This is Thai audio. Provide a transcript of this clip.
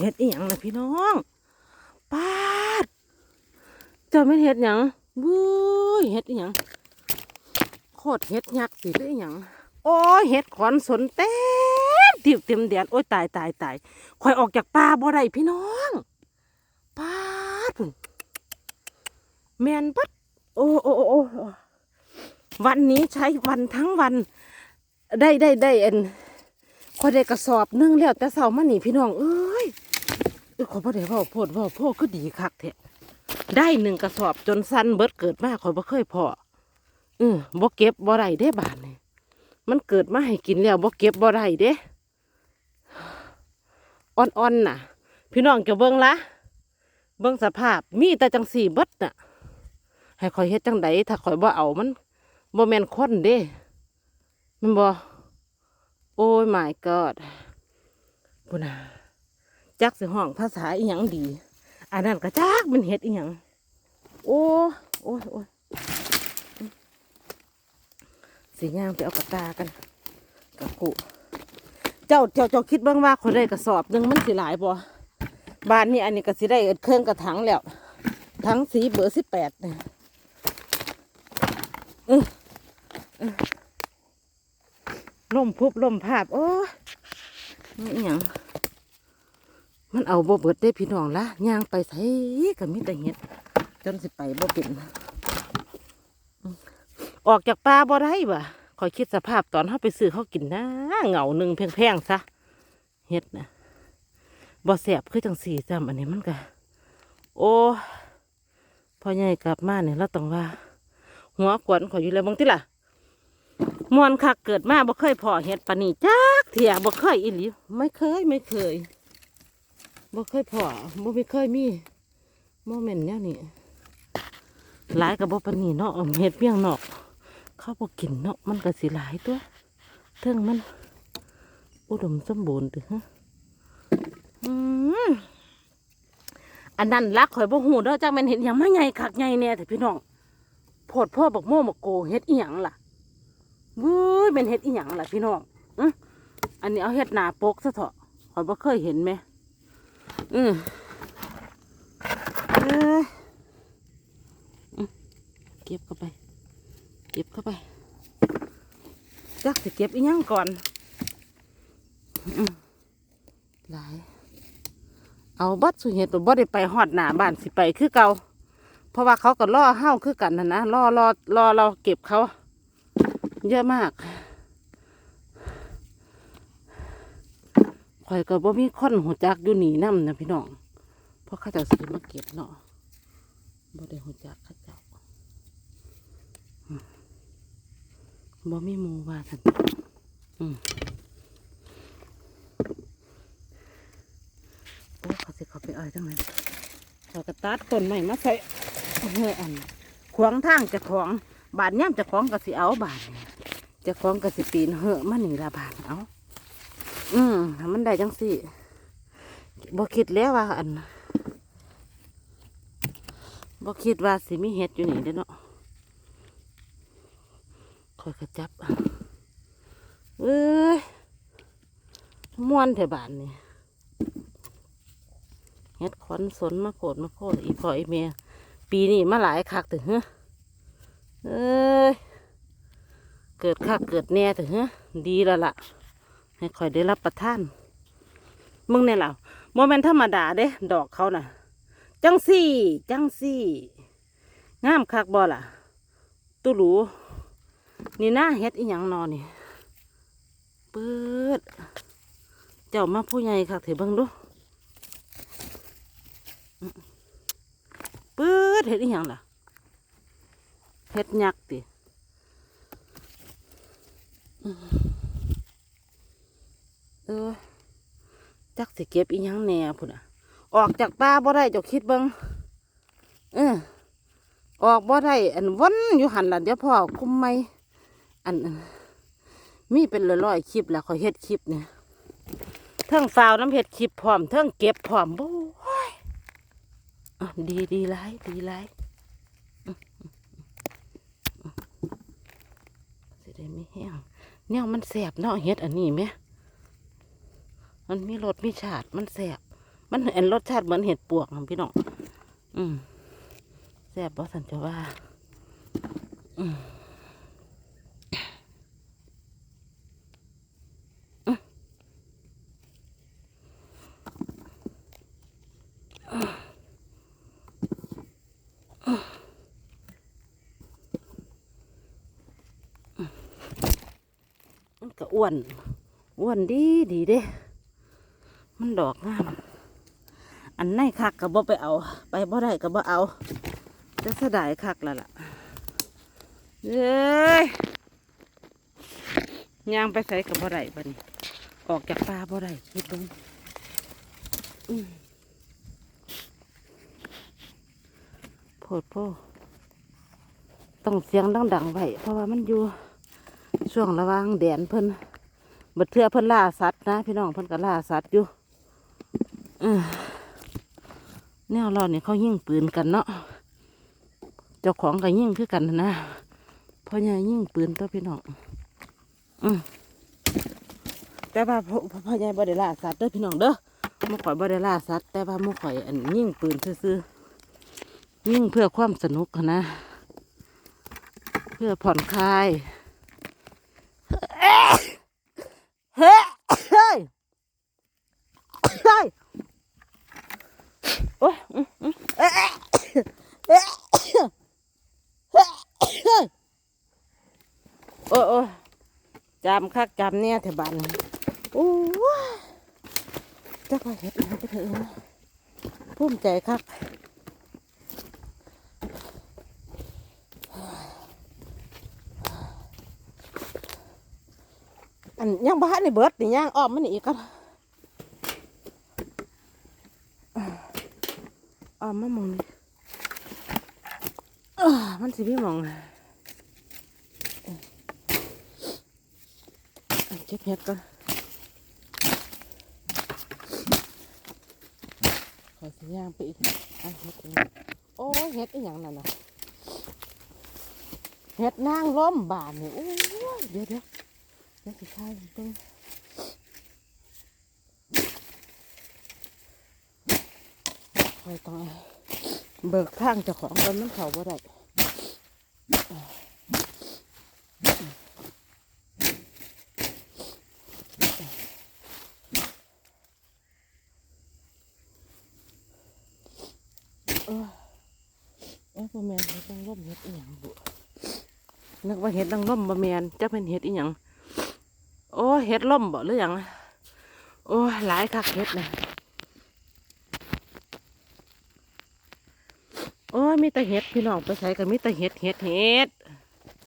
เฮ็ดอีหยังนะพี่น้องปาดเจ้าไม่เฮ็ดหยังวุ้ยเฮ็ดอีหยังโคตรเฮ็ดยักษ์สิหรืออีหยังโอ้ยเฮ็ดขอนสนเต็มติวเต็มแดนโอ้ยตายตายตายคอยออกจากป่าบ่ได้พี่น้องปาดแมนปัดโอ้โอ้โอ้วันนี้ใช้วันทั้งวัน ได้ได้ได้เอ็น คอยได้กระสอบนึ่งแล้วแต่เสามานี่พี่น้องเอ้ยเอ้ยขอยบ่ได้เว่าโพดเว่าโพดก็ดีคักแท้ได้หนึ่งกระสอบจนสั้นเบิดเกิดมาคอยบ่เคยพอเออบ่เก็บบ่ได้เด้บานนี่มันเกิดมาให้กินแล้วบ่เก็บบ่ได้เด้อ่อนๆน่ะ พี่น้องจะเบิ่งละเบิ่งสภาพมีแต่จังสี่เบิดน่ะ ให้คอยเฮ็ดจังใดถ้าคอยบ่เอามันบ่แม่นคนเด้มันบ่ โอ้ย my god พุ่นน่ะจักสิห้องภาษาอีหยังดี อันนั้นก็จักมันเฮ็ดอีหยังโอ้โอ้ยโอ้ยสีย่างไปเอากระตากันกับกูเจ้าเจ้าเจ้าคิดบ้างว่าคนได้กระสอบหนึ่งมันสิหลายบ่บ้านนี้อันนี้ก็สิได้เครื่องกระถังแล้วถังสีเบอร์สิบแปดเนี่ยออเออ ล่มพุบล่มภาพ โอ้ยนี่อย่างมันเอาบ่เบิดได้พี่น้องละย่างไปใส่กับมิตรเห็ด จนสิไปบ่เป็นออกจากป่าบ่ได้บ่คอยคิดสภาพตอนเขาไปซื้อเขากินนะเหงาหนึ่งแพงๆซะเฮ็ดนะบ่แสบคือจังสี่จำอันนี้มันก็โอ้พอใหญ่กลับมาเนี่ยเราต้องว่า หัวขวนขอยอยู่แล้วบางทีล่ะ มวนคักเกิดมาบ่เคยพอเฮ็ดปานนี้จักเถี่ยบ่เคยอีหลีไม่เคยไม่เคยบ่เคยพอบ่ไม่เคยมีโมเมนต์เนี่ยนี่หลายกับบ่ปานนีเนาะเห็ดเพียงนอก เขาบ่กินเนาะมันก็สิหลายตัวเทิงมัน อุดมสมบูรณ์ติฮะอืมอันนั้นรักข่อยบ่ฮู้เด้อจักแม่นเห็ดหยังมาใหญ่คักใหญ่แน่แต่พี่น้องโพดพ่อบักโม่บักโกเฮ็ดอีหยังล่ะ ว้ยเป็นเฮ็ดอีหยังล่ะพี่น้องอืออันนี้เอาเฮ็ดหนาปกซะเถอะขอยบ่เคยเห็นแหมอือเอ้ยอืมเก็บเข้าไป เก็บเข้าไปจักสิเก็บอีกยังก่อนหลาย เอาบัดสุเหตุบ่ได้ไปหอดหนาบ้านสิไปคือเก่าเพราะว่าเขาก็ล่อเห้าคือกันนะนะล่อรอรอเราเก็บเขา เยอะมากข่อยก็บ่มีคนหัวจักอยู่หนีน้ำนะพี่น้อง เพราะข้าเจ้าซื้อมาเก็บเนาะบ่ได้หัวจักข้าเจ้าอืมบ่มีมูว่าสันอืมโอ้เขาสิเขาไปเอ่อยจังเลยเขาก็ตัดต้นใหม่มาใส่เฮ้ยอันขวางทางจะของ บาดย่ำจะของก็สิเอาบาดเนี่ยจะของก็สิปีนเหอะมันนี่ละบาดเอาอืมมันได้จังสิบ่คิดแล้วว่าอันบ่คิดว่าสิมีเห็ดอยู่นี่เด้เนาะคอยกระจับเอ้ยม่วนเถอะบานนี่เห็ดขอนสนมาโผดมาโพดอีพออีเมียปีนี้มาหลายคักถึงเฮ้ เอ้ย เกิดคักเกิดแน่เถึงเฮ้ดีแล้วล่ะ ให้คอยได้รับประทาน มึงเนี่ยล่ะโมเมนธรรมดาเด้ ดอกเขาน่ะ จังสี่ จังสี่ งามคักบ่ล่ะ ตุหลูนี่หน้าเฮ็ดอีหยังนอนนี่เปิดเจ้ามาผู้ใหญ่คักเถอะเบิ่งดูอื้อเปิดเฮ็ดอีหยังล่ะ เฮ็ดยักษ์ติเออจักสิเก็บอีหยังแน่พุ่นอะ ออกจากป่าบ่ได้จ้าคิดเบิ่งเออออกบ่ได้อันวนอยู่หันล่ะเดี๋ยวพ่อคุมไม่อันนมีเป็นร้อยๆคลิปแล้วเขอยเฮ็ดคลิปเนี่ยเทิงฟาวน้ำเฮ็ดคลิปพร้อมเทิงเก็บพร้อมโอ้ยดีดีไรดีไรอื้ออื้ออื้อสิ ได้ไม่แห้งเนี่ยมันแสบเนาะเฮ็ดอันนี้ไหมมันมีรสมีชาติมันแสบมันเห็นรสชาติเหมือนเห็ดปวกนะพี่น้องอืมแซ่บบอสันจะว่า อืม อ้วน อ้วนดีดีเด้ มันดอกงาม อันไหนคักก็บ่ไปเอา ไปบ่ได้ก็บ่เอา จะเสียดายคักแล้วล่ะเอ้ยย่างไปใส่กับบ่ได้บัดนี้ ออกจากป่าบ่ได้คิดเบิ่งโพดโพต้องเสียงดังๆไว้เพราะว่ามันอยู่ช่วงระว่างแดนเพิ่น บัดเทือเพิ่นล่าสัตว์นะพี่น้องเพิ่นก็ล่าสัตว์อยู่แนวเราเนี่ยเขายิงปืนกันเนาะเจ้าของก็ยิ่งคือกันนะพ่อใหญ่ยิ่งปืนตัวพี่น้องอืมแต่ว่าพ่อพ่อใหญ่บ่ได้ล่าสัตว์เด้อพี่น้องเด้อมื่อข่อยบ่ได้ล่าสัตว์แต่ว่ามื่อข่อยอันยิ่งปืนซื่อๆยิ่งเพื่อความสนุกนนะเพื่อผ่อนคลาย เฮ้ยเฮ้ยเฮ้ยโอ้ยเอ๊ะเอ๊ะโอ้ยโอ้ยจำคักจำเนี่ยแถบ้านโอ้ยจักว่าเห็ดนะไรก็เถอะภูมิใจคัก อันยังบ้านในเบิดนี่ย่างอ้อมมันอีกก็อ้อมมามองนี่มันสิพี่มองอะเก็บเห็ดก่อนขอสัญญาณไปอีกอะเห็ดโอ้เห็ดอีหยังนั่นน่ะเห็ดนางล้มบานเนี่ยโอ้ยเดี๋ยวเดี๋ยว เดี๋ยวสิใช่เพิ่งไปต้องเบิกทางเจ้าของกันมันเขาบ่ได้เออเอ้ยบ่แมนเห็ดนางล้มเห็ดอีหยังบุนึกว่าเห็ดนางล้มบ่แมนจะเป็นเห็ดอีหยัง โอ้เห็ดล่มบ่หรืออยังโอ้หลายคักเห็ดนะโอ้มีแต่เห็ดพี่น้องไปใช้กันมีแต่เห็ดเห็ดเห็ด